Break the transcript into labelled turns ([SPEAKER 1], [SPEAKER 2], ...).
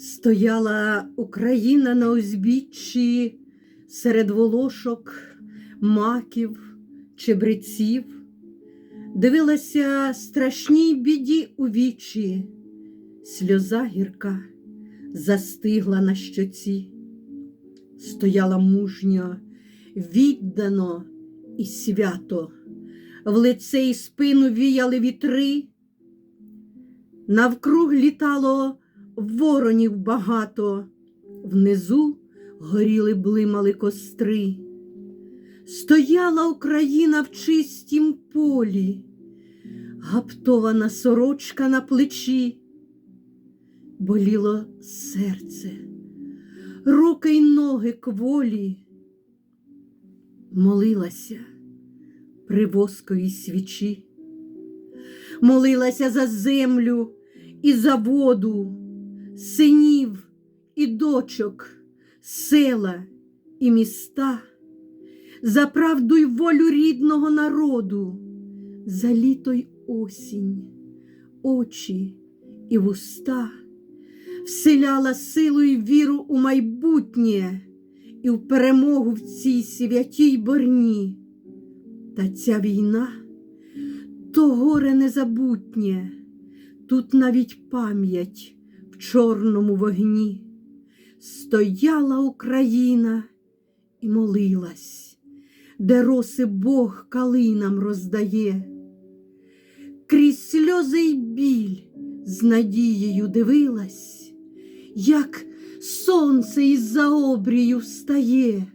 [SPEAKER 1] Стояла Україна на узбіччі серед волошок, маків, чебреців, дивилася страшній біді у вічі, сльоза гірка застигла на щоці, стояла мужньо, віддано і свято, в лице і спину віяли вітри, навкруг літало воронів багато, внизу горіли блимали костри. Стояла Україна в чистім полі, гаптована сорочка на плечі, боліло серце, руки й ноги кволі, молилася при восковій свічі, молилася за землю і за воду, синів і дочок, села і міста, за правду й волю рідного народу, за літо й осінь, очі і вуста, вселяла силу й віру у майбутнє і в перемогу в цій святій борні. Та ця війна то горе незабутнє, тут навіть пам'ять чорному вогні. Стояла Україна і молилась, де роси Бог калинам роздає. Крізь сльози й біль з надією дивилась, як сонце із за обрію встає.